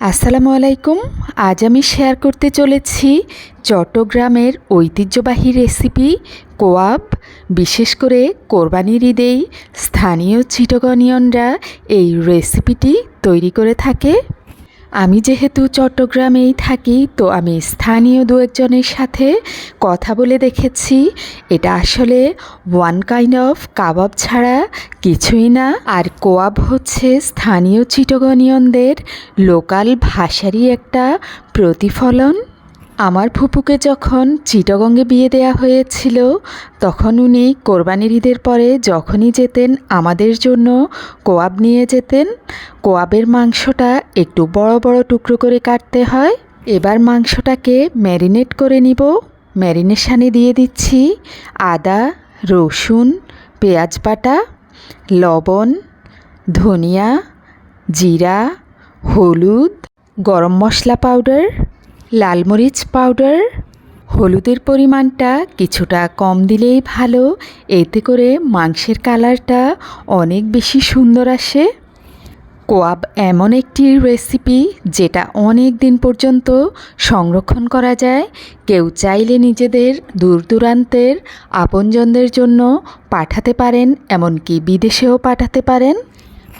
আসসালামু আলাইকুম। আজ আমি শেয়ার করতে চলেছি চট্টগ্রামের ঐতিহ্যবাহী রেসিপি কোয়াব। বিশেষ করে কোরবানির ঈদেই স্থানীয় চিটগনিয়নরা এই রেসিপিটি তৈরি করে থাকে। আমি যেহেতু চট্টগ্রামেই থাকি, তো আমি স্থানীয় দু একজনের সাথে কথা বলে দেখেছি। এটা আসলে ওয়ান কাইন্ড অফ কাবাব ছাড়া কিছুই না, আর কোয়াব হচ্ছে স্থানীয় চিটগনিয়নদের লোকাল ভাষারই একটা প্রতিফলন। আমার ফুপুকে যখন চিটগঙ্গে বিয়ে দেয়া হয়েছিল, তখন উনি কোরবানির ঈদের পরে যখনই যেতেন আমাদের জন্য কোয়াব নিয়ে যেতেন। কোয়াবের মাংসটা একটু বড় বড় টুকরো করে কাটতে হয়। এবার মাংসটাকে ম্যারিনেট করে নিব। ম্যারিনেশানে দিয়ে দিচ্ছি আদা, রসুন, পেঁয়াজ বাটা, লবণ, ধনিয়া, জিরা, হলুদ, গরম মশলা পাউডার লাল মরিচ পাউডার। হলুদের পরিমাণটা কিছুটা কম দিলেই ভালো। এতে করে মাংসের কালারটা অনেক বেশি সুন্দর আসে। কোয়াব এমন একটি রেসিপি যেটা অনেক দিন পর্যন্ত সংরক্ষণ করা যায়। কেউ চাইলে নিজেদের দূর দূরান্তের আপনজনদের জন্য পাঠাতে পারেন, এমনকি বিদেশেও পাঠাতে পারেন।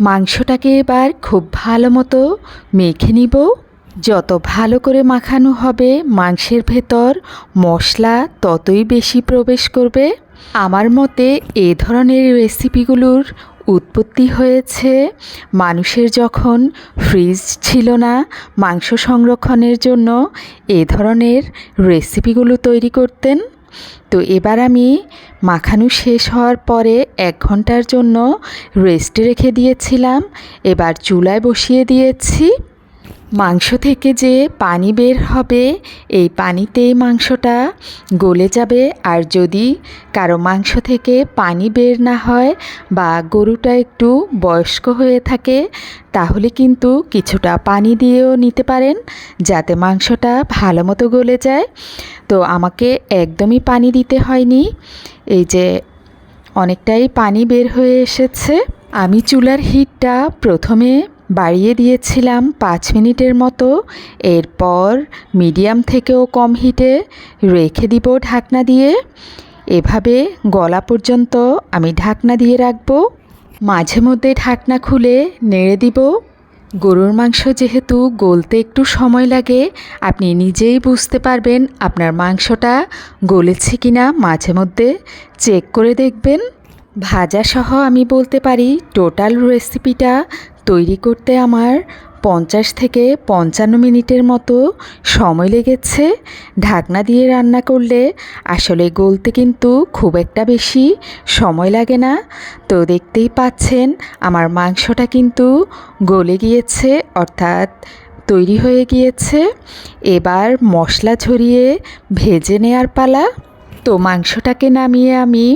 মাংসটাকে এবার খুব ভালো মতো মেখে নিব। যত ভালো করে মাখানো হবে মাংসের ভেতর মশলা ততই বেশি প্রবেশ করবে। আমার মতে এ ধরনের রেসিপিগুলোর উৎপত্তি হয়েছে মানুষের যখন ফ্রিজ ছিল না মাংস সংরক্ষণের জন্য এ ধরনের রেসিপিগুলো তৈরি করতেন। তো এবার আমি মাখানো শেষ হওয়ার পরে এক ঘণ্টার জন্য রেস্টে রেখে দিয়েছিলাম। এবার চুলায় বসিয়ে দিয়েছি। মাংস থেকে যে পানি বের হবে, এই পানিতেই মাংসটা গলে যাবে। আর যদি কারও মাংস থেকে পানি বের না হয় বা গরুটা একটু বয়স্ক হয়ে থাকে, তাহলে কিন্তু কিছুটা পানি দিয়েও নিতে পারেন যাতে মাংসটা ভালো মতো গলে যায়। তো আমাকে একদমই পানি দিতে হয়নি। এই যে অনেকটাই পানি বের হয়ে এসেছে। আমি চুলার হিটটা প্রথমে বাড়িয়ে দিয়েছিলাম পাঁচ মিনিটের মতো। এরপর মিডিয়াম থেকেও কম হিটে রেখে দিব ঢাকনা দিয়ে। এভাবে গলা পর্যন্ত আমি ঢাকনা দিয়ে রাখব। মাঝে মধ্যে ঢাকনা খুলে নেড়ে দিব। গরুর মাংস যেহেতু গলতে একটু সময় লাগে, আপনি নিজেই বুঝতে পারবেন আপনার মাংসটা গলেছে কিনা মাঝে মধ্যে। চেক করে দেখবেন। ভাজা সহ আমি বলতে পারি, টোটাল রেসিপিটা তৈরি করতে আমার পঞ্চাশ থেকে পঞ্চান্ন মিনিটের মতো সময় লেগেছে। ঢাকনা দিয়ে রান্না করলে আসলে গলতে কিন্তু খুব একটা বেশি সময় লাগে না। তো দেখতেই পাচ্ছেন, আমার মাংসটা কিন্তু গলে গিয়েছে, অর্থাৎ তৈরি হয়ে গিয়েছে। এবার মশলা ছড়িয়ে ভেজে নেয়ার পালা। তো মাংসটাকে নামিয়ে আমি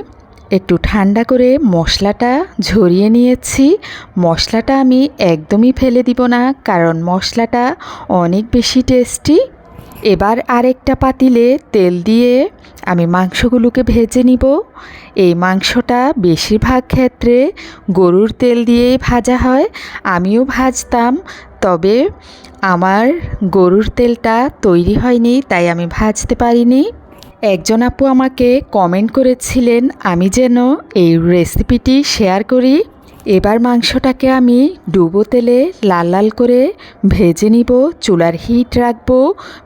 একটু ঠান্ডা করে মশলাটা ঝরিয়ে নিয়েছি। মশলাটা আমি একদমই ফেলে দিব না, কারণ মশলাটা অনেক বেশি টেস্টি। এবার আরেকটা পাতিলে তেল দিয়ে আমি মাংসগুলোকে ভেজে নিব। এই মাংসটা বেশিরভাগ ক্ষেত্রে গরুর তেল দিয়েই ভাজা হয়, আমিও ভাজতাম। তবে আমার গরুর তেলটা তৈরি হয়নি, তাই আমি ভাজতে পারিনি। একজন আপু আমাকে কমেন্ট করেছিলেন, আমি যেন এই রেসিপিটি শেয়ার করি। এবার মাংসটাকে আমি ডুবো তেলে লাল লাল করে ভেজে নিব, চুলার হিট রাখব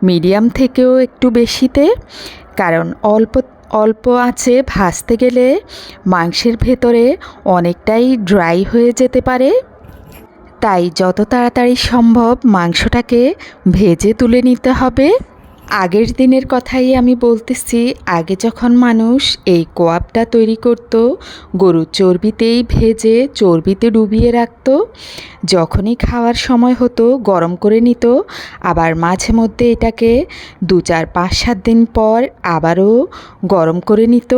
মিডিয়াম থেকেও একটু বেশিতে। কারণ অল্প অল্প আছে ভাজতে গেলে মাংসের ভেতরে অনেকটাই ড্রাই হয়ে যেতে পারে। তাই যত তাড়াতাড়ি সম্ভব মাংসটাকে ভেজে তুলে নিতে হবে। আগের দিনের কথাই আমি বলতেছি, আগে যখন মানুষ এই কোয়াবটা তৈরি করত গরুর চর্বিতেই ভেজে চর্বিতে ডুবিয়ে রাখত, যখনই খাওয়ার সময় হতো গরম করে নিত, আবার মাঝে মধ্যে এটাকে দু চার পাঁচ সাত দিন পর আবারও গরম করে নিত।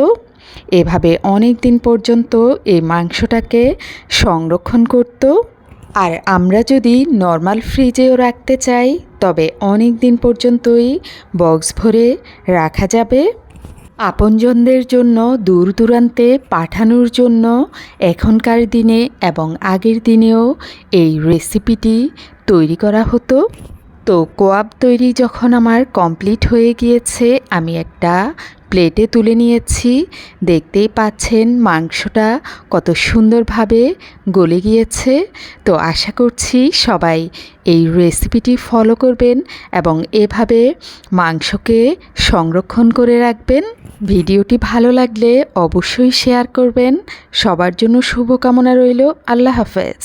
এভাবে অনেক দিন পর্যন্ত এই মাংসটাকে সংরক্ষণ করতো। আর আমরা যদি নর্মাল ফ্রিজেও রাখতে চাই তবে অনেক দিন পর্যন্তই বক্স ভরে রাখা যাবে। আপনজনদের জন্য দূর দূরান্তে পাঠানোর জন্য এখনকার দিনে এবং আগের দিনেও এই রেসিপিটি তৈরি করা হতো। তো কোয়াব তৈরি যখন আমার কমপ্লিট হয়ে গিয়েছে, আমি একটা প্লেটে তুলে নিয়েছি। দেখতেই পাচ্ছেন মাংসটা কত সুন্দরভাবে গলে গিয়েছে। তো আশা করছি সবাই এই রেসিপিটি ফলো করবেন এবং এভাবে মাংসকে সংরক্ষণ করে রাখবেন। ভিডিওটি ভালো লাগলে অবশ্যই শেয়ার করবেন। সবার জন্য শুভকামনা রইল। আল্লাহ হাফেজ।